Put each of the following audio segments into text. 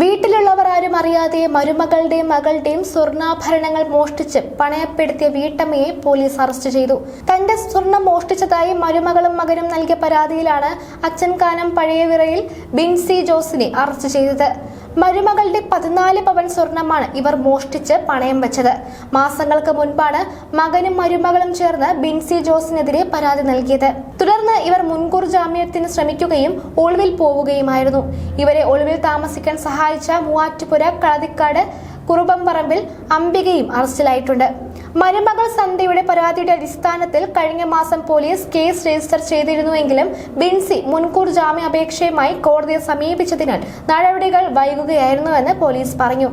വീട്ടിലുള്ളവർ ആരും അറിയാതെ മരുമകളുടെയും മകളുടെയും സ്വർണാഭരണങ്ങൾ മോഷ്ടിച്ച് പണയപ്പെടുത്തിയ വീട്ടമ്മയെ പോലീസ് അറസ്റ്റ് ചെയ്തു. തന്റെ സ്വർണം മോഷ്ടിച്ചതായി മരുമകളും മകനും നൽകിയ പരാതിയിലാണ് അച്ഛൻകാനം പഴയവിറയിൽ ബിൻസി ജോസിനെ അറസ്റ്റ് ചെയ്തത്. മരുമകളുടെ പതിനാല് പവൻ സ്വർണമാണ് ഇവർ മോഷ്ടിച്ച് പണയം വെച്ചത്. മാസങ്ങൾക്ക് മുൻപാണ് മകനും മരുമകളും ചേർന്ന് ബിൻസി ജോസിനെതിരെ പരാതി നൽകിയത്. തുടർന്ന് ഇവർ മുൻകൂർ ജാമ്യത്തിന് ശ്രമിക്കുകയും ഒളിവിൽ പോവുകയുമായിരുന്നു. ഇവരെ ഒളിവിൽ താമസിക്കാൻ സഹായിച്ച മൂവാറ്റുപുര കളതിക്കാട് കുറുബംപറമ്പിൽ അംബികയും അറസ്റ്റിലായിട്ടുണ്ട്. മരുമകൾ സന്ധ്യയുടെ പരാതിയുടെ അടിസ്ഥാനത്തിൽ കഴിഞ്ഞ മാസം പോലീസ് കേസ് രജിസ്റ്റർ ചെയ്തിരുന്നുവെങ്കിലും ബിൻസി മുൻകൂർ ജാമ്യാപേക്ഷയുമായി കോടതിയെ സമീപിച്ചതിനാൽ നടപടികൾ വൈകുകയായിരുന്നുവെന്ന് പോലീസ് പറഞ്ഞു.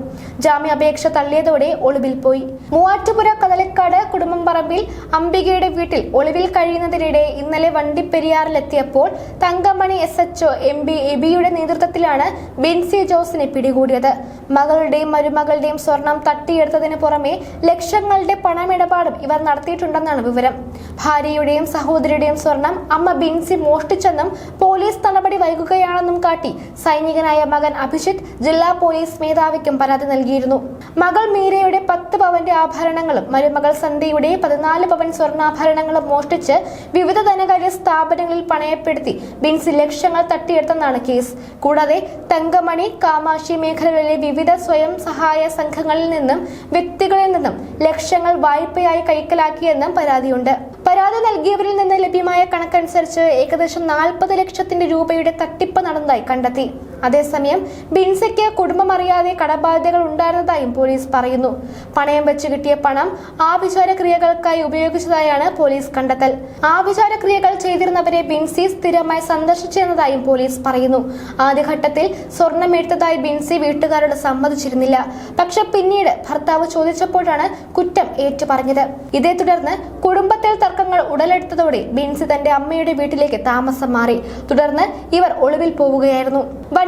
ജാമ്യാപേക്ഷ തള്ളിയതോടെ ഒളിവിൽ പോയി. മൂവാറ്റുപുര കടലക്കാട് കുടുംബംപറമ്പിൽ അംബികയുടെ വീട്ടിൽ ഒളിവിൽ കഴിയുന്നതിനിടെ ഇന്നലെ വണ്ടിപ്പെരിയാറിലെത്തിയപ്പോൾ Thankamani S HO M B എബിയുടെ നേതൃത്വത്തിലാണ് ബിൻസി ജോസിനെ പിടികൂടിയത്. മകളുടെയും മരുമകളുടെയും സ്വർണം തട്ടിയെടുത്തതിന് പുറമെ ലക്ഷങ്ങളുടെ പണമിടപാടും ഇവർ നടത്തിയിട്ടുണ്ടെന്നാണ് വിവരം. ഭാര്യയുടെയും സഹോദരിയുടെയും സ്വർണം അമ്മ ബിൻസി മോഷ്ടിച്ചെന്നും പോലീസ് നടപടി വൈകുകയാണെന്നും കാട്ടി സൈനികനായ മകൻ അഭിജിത്ത് ജില്ലാ പോലീസ് മേധാവിക്കും പരാതി നൽകിയിരുന്നു. മകൾ മീരയുടെ പത്ത് പവന്റെ ആഭരണങ്ങളും മരുമകൾ സന്ധ്യയുടെ പതിനാല് പവൻ സ്വർണാഭരണങ്ങളും മോഷ്ടിച്ച് വിവിധ ധനകാര്യ സ്ഥാപനങ്ങളിൽ പണയപ്പെടുത്തി ബിൻസി ലക്ഷങ്ങൾ തട്ടിയെടുത്തെന്നാണ് കേസ്. കൂടാതെ തങ്കമണി കാമാക്ഷി മേഖലകളിലെ വിവിധ സ്വയം സഹായ സംഘങ്ങളിൽ നിന്നും വ്യക്തികളിൽ നിന്നും ലക്ഷങ്ങൾ വായ്പയായി കൈക്കലാക്കിയെന്നും പരാതിയുണ്ട്. പരാതി നൽകിയവരിൽ നിന്ന് ലഭ്യമായ കണക്കനുസരിച്ച് ഏകദേശം നാൽപ്പത് ലക്ഷത്തിന്റെ രൂപയുടെ തട്ടിപ്പ് നടന്നതായി കണ്ടെത്തി. അതേസമയം ബിൻസയ്ക്ക് കുടുംബം അറിയാതെ കടബാധ്യതകൾ ഉണ്ടായിരുന്നതായും പോലീസ് പറയുന്നു. പണയം വെച്ച് കിട്ടിയ പണം ആഭിചാര ക്രിയകൾക്കായി ഉപയോഗിച്ചതായാണ് പോലീസ് കണ്ടെത്തൽ. ആഭിചാര ക്രിയകൾ ചെയ്തിരുന്നവരെ ബിൻസി സ്ഥിരമായി സന്ദർശിച്ചിരുന്നതായും പോലീസ് പറയുന്നു. ആദ്യഘട്ടത്തിൽ സ്വർണം എടുത്തതായി ബിൻസി വീട്ടുകാരോട് സമ്മതിച്ചിരുന്നില്ല. പക്ഷെ പിന്നീട് ഭർത്താവ് ചോദിച്ചപ്പോഴാണ് കുറ്റം ഏറ്റുപറഞ്ഞത്. ഇതേ തുടർന്ന് കുടുംബത്തിൽ തർക്കങ്ങൾ ഉടലെടുത്തതോടെ ബിൻസി തന്റെ അമ്മയുടെ വീട്ടിലേക്ക് താമസം മാറി. തുടർന്ന് ഇവർ ഒളിവിൽ പോവുകയായിരുന്നു.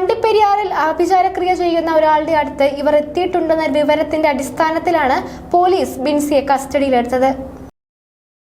വണ്ടിപ്പെരിയാറിൽ ആഭിചാരക്രിയ ചെയ്യുന്ന ഒരാളുടെ അടുത്ത് ഇവർ എത്തിയിട്ടുണ്ടെന്ന വിവരത്തിന്റെ അടിസ്ഥാനത്തിലാണ് പോലീസ് ബിൻസിയെ കസ്റ്റഡിയിലെടുത്തത്.